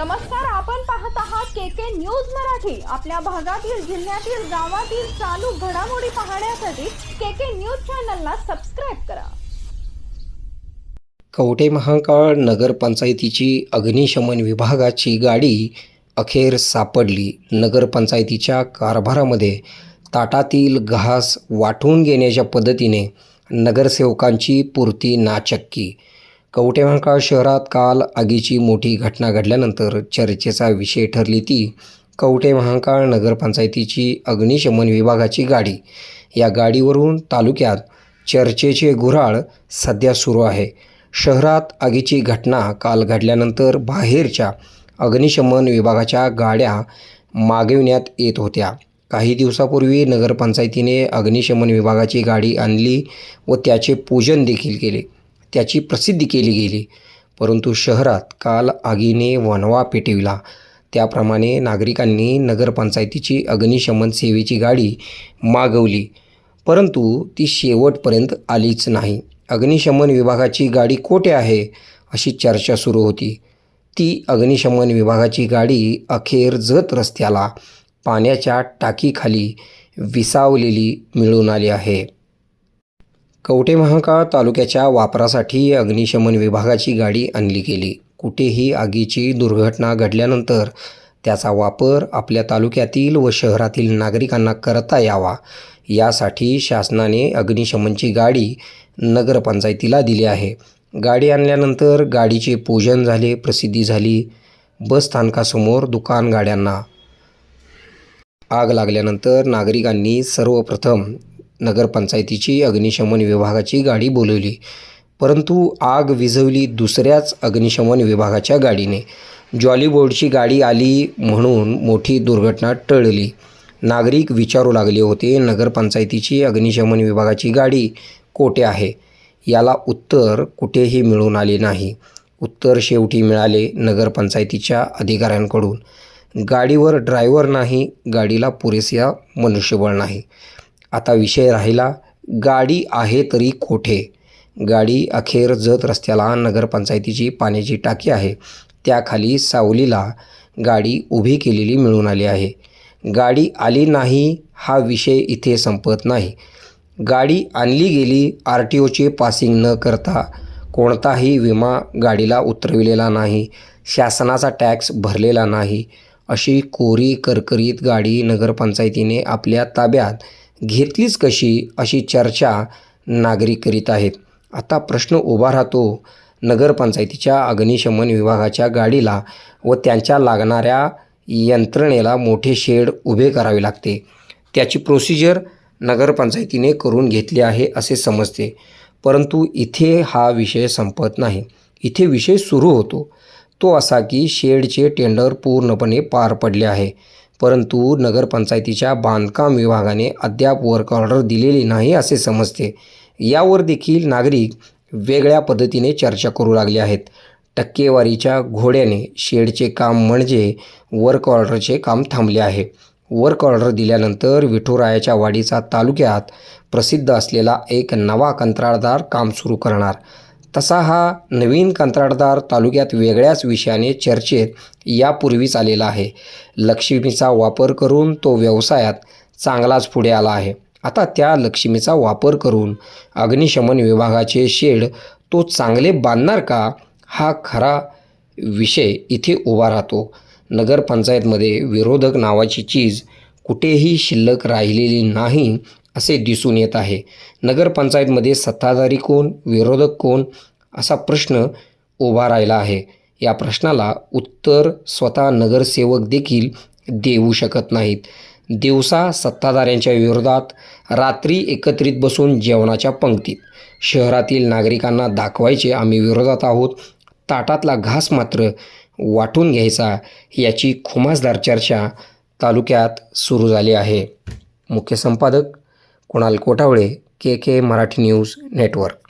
नमस्कार आपण पाहत आहात के के न्यूज मराठी. आपल्या भागातील जिल्ह्यातील गावातील चालू घडामोडी पाहण्यासाठी के के न्यूज चॅनलला सबस्क्राईब करा. कवठे महाकाळ नगरपंचायतीची अग्निशमन विभागाची गाडी अखेर सापडली. नगरपंचायतीच्या कारभारामध्ये ताटातील घास वाटून घेण्याच्या पद्धतीने नगरसेवकांची पूर्ती नाचक्की कवठे शहरात काल आगीची मोठी घटना घडल्यानंतर चर्चेचा विषय ठरली ती. कवटे महांकाळ नगरपंचायतीची अग्निशमन विभागाची गाडी. या गाडीवरून तालुक्यात चर्चेचे गुऱ्हाळ सध्या सुरू आहे. शहरात आगीची घटना काल घडल्यानंतर बाहेरच्या अग्निशमन विभागाच्या गाड्या मागविण्यात येत होत्या. काही दिवसापूर्वी नगरपंचायतीने अग्निशमन विभागाची गाडी आणली व त्याचे पूजन देखील केले. त्याची प्रसिद्धी केली गेली. परंतु शहरात काल आगीने वणवा पेटविला. त्याप्रमाणे नागरिकांनी नगरपंचायतीची अग्निशमन सेवेची गाडी मागवली. परंतु ती शेवटपर्यंत आलीच नाही. अग्निशमन विभागाची गाडी कोठे आहे? अशी चर्चा सुरू होती. ती अग्निशमन विभागाची गाडी अखेर जत रस्त्याला पाण्याच्या टाकीखाली विसावलेली मिळून आली आहे. कवठे महाकाळ तालुक्याच्या वापरासाठी अग्निशमन विभागाची गाडी आणली गेली. कुठेही आगीची दुर्घटना घडल्यानंतर त्याचा वापर आपल्या तालुक्यातील व शहरातील नागरिकांना करता यावा. यासाठी शासनाने अग्निशमनची गाडी नगरपंचायतीला दिली आहे. गाडी आणल्यानंतर गाडीचे पूजन झाले प्रसिद्धी झाली. बस स्थानकासमोर दुकान गाड्यांना आग लागल्यानंतर नागरिकांनी सर्वप्रथम नगरपंचायतीची अग्निशमन विभागाची गाडी बोलवली. परंतु आग विझवली दुसऱ्याच अग्निशमन विभागाच्या गाडीने. जॉलीबोर्डची गाडी आली म्हणून मोठी दुर्घटना टळली. नागरिक विचारू लागले होते नगरपंचायतीची अग्निशमन विभागाची गाडी कोठे आहे? याला उत्तर कुठेही मिळून आले नाही. उत्तर शेवटी मिळाले नगरपंचायतीच्या अधिकाऱ्यांकडून. गाडीवर ड्रायव्हर नाही गाडीला पुरेसा मनुष्यबळ नाही. आता विषय राहिला गाडी आहे तरी कोठे? गाडी अखेर जत रस्त्याला नगरपंचायतीची पाण्याची टाकी आहे. त्याखाली सावलीला गाडी उभी केलेली मिळून आली आहे. गाडी आली नाही हा विषय इथे संपत नाही. गाडी आणली गेली आर टी ओचे पासिंग न करता कोणताही विमा गाडीला उतरविलेला नाही शासनाचा टॅक्स भरलेला नाही अशी कोरी करकरीत गाडी नगरपंचायतीने आपल्या ताब्यात घेतलीच कशी अशी चर्चा नागरिक करीत आहेत? आता प्रश्न उभा राहतो नगरपंचायतीच्या अग्निशमन विभागाच्या गाडीला व त्यांच्या लागणाऱ्या यंत्रणेला मोठे शेड उभे करावे लागते. त्याची प्रोसिजर नगरपंचायतीने करून घेतली आहे असे समजते. परंतु इथे हा विषय संपत नाही. इथे विषय सुरू होतो. तो असा की शेडचे टेंडर पूर्णपणे पार पडले आहे. परंतु नगरपंचायतीच्या बांधकाम विभागाने अद्याप वर्क ऑर्डर दिलेली नाही असे समजते. यावर देखील नागरिक वेगळ्या पद्धतीने चर्चा करू लागले आहेत. टक्केवारीच्या घोड्याने शेडचे काम म्हणजे वर्क ऑर्डरचे काम थांबले आहे. वर्क ऑर्डर दिल्यानंतर विठुरायाच्या वाडीचा तालुक्यात प्रसिद्ध असलेला एक नवा कंत्राटदार काम सुरू करणार. तसा हा नवीन कंत्राटदार तालुक्यात वेगळ्याच विषयाने चर्चेत यापूर्वीच आलेला आहे. लक्ष्मीचा वापर करून तो व्यवसायात चांगलाच पुढे आला आहे. आता त्या लक्ष्मीचा वापर करून अग्निशमन विभागाचे शेड तो चांगले बांधणार का? हा खरा विषय इथे उभा राहतो. नगरपंचायतमध्ये विरोधक नावाची चीज कुठेही शिल्लक राहिलेली नाही. असे दिसून येत आहे. नगरपंचायतमध्ये सत्ताधारी कोण विरोधक कोण असा प्रश्न उभा राहिला आहे. या प्रश्नाला उत्तर स्वतः नगरसेवक देखील देऊ शकत नाहीत. दिवसा सत्ताधाऱ्यांच्या विरोधात रात्री एकत्रित बसून जेवणाच्या पंक्तीत. शहरातील नागरिकांना दाखवायचे आम्ही विरोधात आहोत. ताटातला घास मात्र वाटून घ्यायचा याची खुमासदार चर्चा तालुक्यात सुरू झाली आहे. मुख्य संपादक Kunal Kotawale K K Marathi news network.